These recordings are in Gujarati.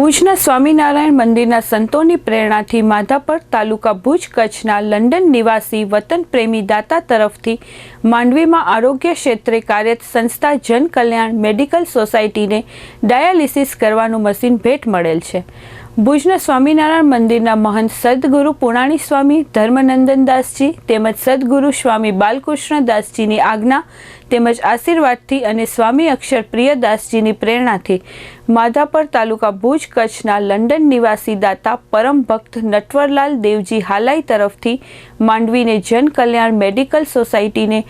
ભુજના સ્વામિનારાયણ મંદિરના સંતોની પ્રેરણાથી માધાપર તાલુકા ભુજ કચ્છના લંડન નિવાસી વતન પ્રેમી દાતા તરફથી માંડવીમાં આરોગ્ય ક્ષેત્રે કાર્યરત સંસ્થા જન કલ્યાણ મેડિકલ સોસાયટીને ડાયાલિસિસ કરવાનું મશીન ભેટ મળેલ છે. ભુજના સ્વામિનારાયણ મંદિરના મહંત સદગુરુ પુરાણી સ્વામી ધર્મનંદનદાસજી તેમજ સદગુરુ સ્વામી બાલકૃષ્ણદાસજીની આજ્ઞા તેમજ આશીર્વાદથી અને સ્વામી અક્ષર પ્રિયદાસજીની પ્રેરણાથી માધાપર તાલુકા ભુજ કચ્છના લંડન નિવાસી દાતા પરમ ભક્ત નટવરલાલ દેવજી હાલાઈ તરફથી માંડવીને જન કલ્યાણ મેડિકલ સોસાયટીને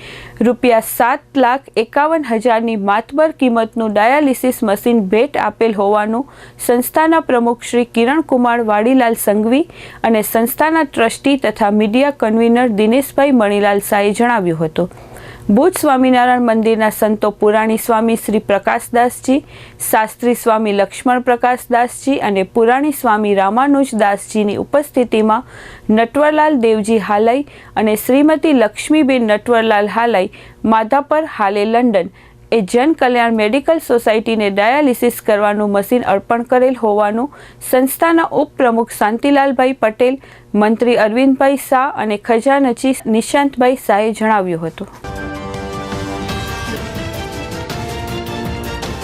રૂપિયા સાત લાખ એકાવન હજારની માતબર કિંમતનું ડાયાલિસિસ મશીન ભેટ આપેલ હોવાનું સંસ્થાના પ્રમુખ શ્રી કિરણકુમાર વાડીલાલ સંઘવી અને સંસ્થાના ટ્રસ્ટી તથા મીડિયા કન્વીનર દિનેશભાઈ મણીલાલ શાહે જણાવ્યું હતું. ભુજ સ્વામિનારાયણ મંદિરના સંતો પુરાણી સ્વામી શ્રી પ્રકાશદાસજી, શાસ્ત્રી સ્વામી લક્ષ્મણ પ્રકાશદાસજી અને પુરાણી સ્વામી રામાનુજદાસજીની ઉપસ્થિતિમાં નટવરલાલ દેવજી હાલઈ અને શ્રીમતી લક્ષ્મીબેન નટવરલાલ હાલઈ માધાપર હાલે લંડન, એ જન કલ્યાણ મેડિકલ સોસાયટીને ડાયાલિસિસ કરવાનું મશીન અર્પણ કરેલ હોવાનું સંસ્થાના ઉપપ્રમુખ શાંતિલાલભાઈ પટેલ, મંત્રી અરવિંદભાઈ શાહ અને ખજાનચી નિશાંતભાઈ શાહે જણાવ્યું હતું.